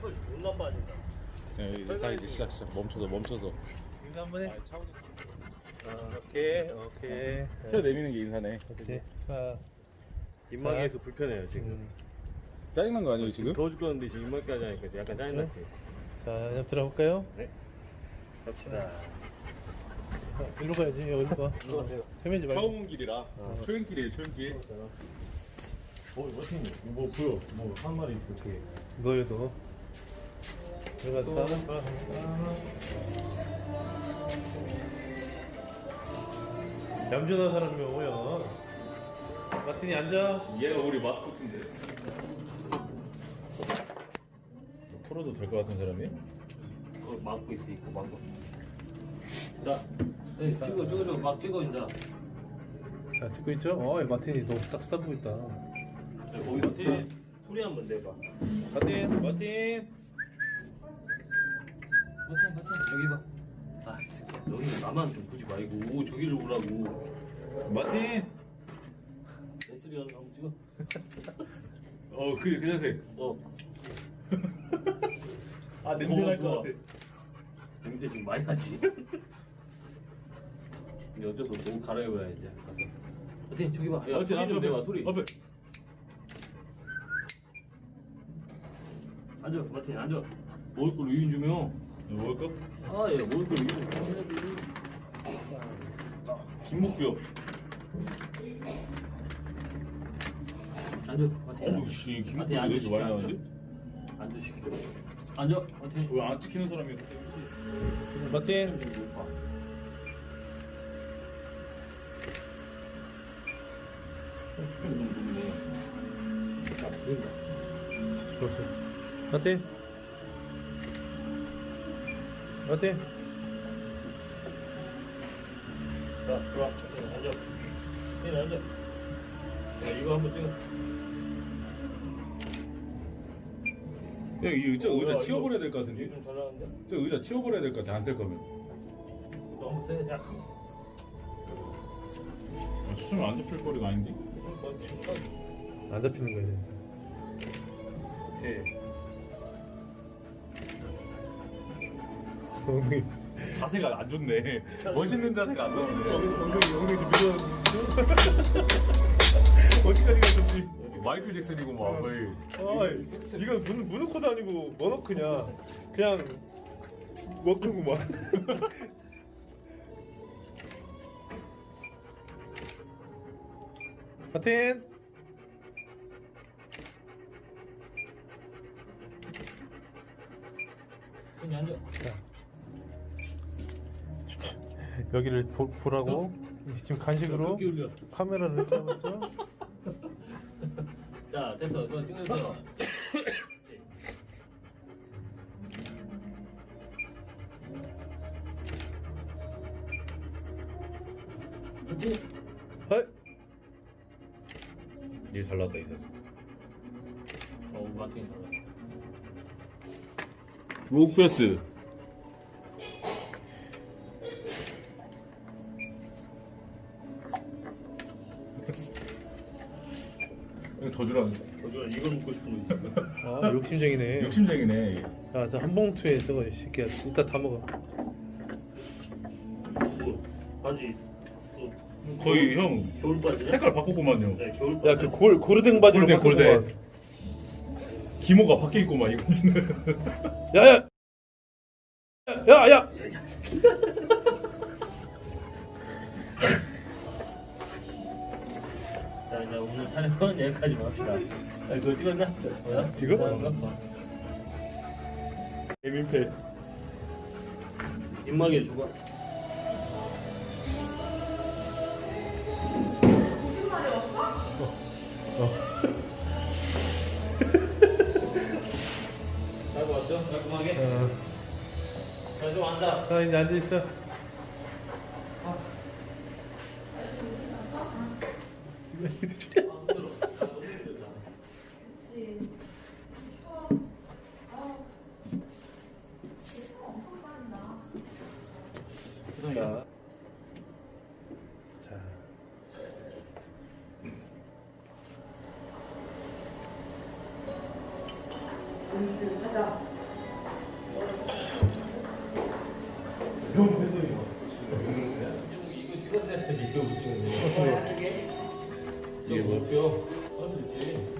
거 존나 빠진다. 네, 이제 딱 이제 시작 시작 멈춰서 멈춰서 이거 한번 해. 아, 아, 오케이, 오케이. 차 내미는 게 인사네 그렇지. 자, 입마개에서 불편해요 지금. 음. 짜증난 거 아니에요 지금? 더워 죽겠는데 지금 입마개까지 하니까 약간 짜증났지. 자, 옆 들어볼까요? 네. 갑시다. 자, 일로 가야지. 여기 봐. 일로 가세요. 헤매지 말고. 처음 온 길이라 초행길이에요 초행길 뭐, 멋있니? 뭐 보여? 뭐 한 마리 이렇게. 이거에도. 들어갔다. 얌전한 사람이면 오야. 마틴이 앉아. 얘가 우리 마스코트인데 풀어도 될 것 같은 사람이? 그거 막고 있어 있고 막고 자 네, 찍어 찍어 막 찍어 이제 자, 찍고 있죠? 어, 마틴이 너무 딱 쓰다 보고 있다. 자, 거기서 티 소리 한번 내봐 마틴, 마틴. 버튼 여기 봐아 새끼야 너희 나만 좀 보지 말고 저기를 보라고 마틴! S3 하는 거 한번 찍어 어 그, 그 자세 어 아 냄새 날 것 같아. 냄새 지금 많이 나지 이제 어쩔 수 없어 옷 갈아입어야 이제 가서 어때 저기 봐야 마틴 소리 좀 내봐 소리 앞에 앉아 마틴 앉아 먹을 걸 의인 주며 거? 아예 주면 김목뼈 앉아 어우 씨 마틴 김목뼈 왜 이렇게 많이 앉아. 나오는데? 앉아 시켜 앉아 마틴 왜 안 찍히는 사람이 마틴. 좀 높아 좀 높네 자 보인다. 마틴. 마틴. 자 들어와 앉아 마틴 앉아 야 이거 한번 찍어 야, 이 의자, 의자 뭐야, 치워버려야 이거- 될것 같은데? 이게 좀잘 나왔는데? 저 의자 치워버려야 될 것 같아, 안 쓸 거면. 너무 세. 야, 아, 수수면 안 잡힐 거리가 아닌데? 안 잡히는 거야. 해. 엉덩이, 자세가 안 좋네. 멋있는 자세가 안 나오네. 엉덩이, 엉덩이 좀 밀어. 어디까지 가셨지? 마이클 잭슨이고 막 거의. 아, 이건 문, 문코도 아니고 머너크냐. 그냥 워크구만. 하틴. 그냥 앉아. 여기를 보, 보라고 지금 간식으로 올려. 카메라를 하고 있죠? 자, 됐어. 너 찍었어. 그렇지? 헐. 얘잘 나왔다, 이 사진. 어, 마틴 잘해. 록패스. 더 주라는데. 저주가 이걸 먹고 싶은 거 있어. 아 욕심쟁이네. 욕심쟁이네. 아, 저 한 봉투에 저거 이 새끼야. 이따 다 먹어. 뭐, 바지. 또 거의 형 겨울 바지. 색깔 바꿨구만요. 네, 겨울 바지. 야, 그 골, 고르댕 바지로 바꾸고 골덴. 기모가 바뀌어 있구만 이거 지금. 야, 야. 야, 야. 자, 이제 오늘 촬영은 여기까지만 합시다. 야, 그거 찍었나? 뭐야? 이거? 어. 개민폐. 입마개 줘봐. 잘 왔죠? 깔끔하게? 어. 자, 좀 앉아. 자, 이제 앉아 있어. 자, 자. 이런 분들이 이거 찍었을 때 비디오 찍는 거. 이게 뭐 뼈? 할수 있지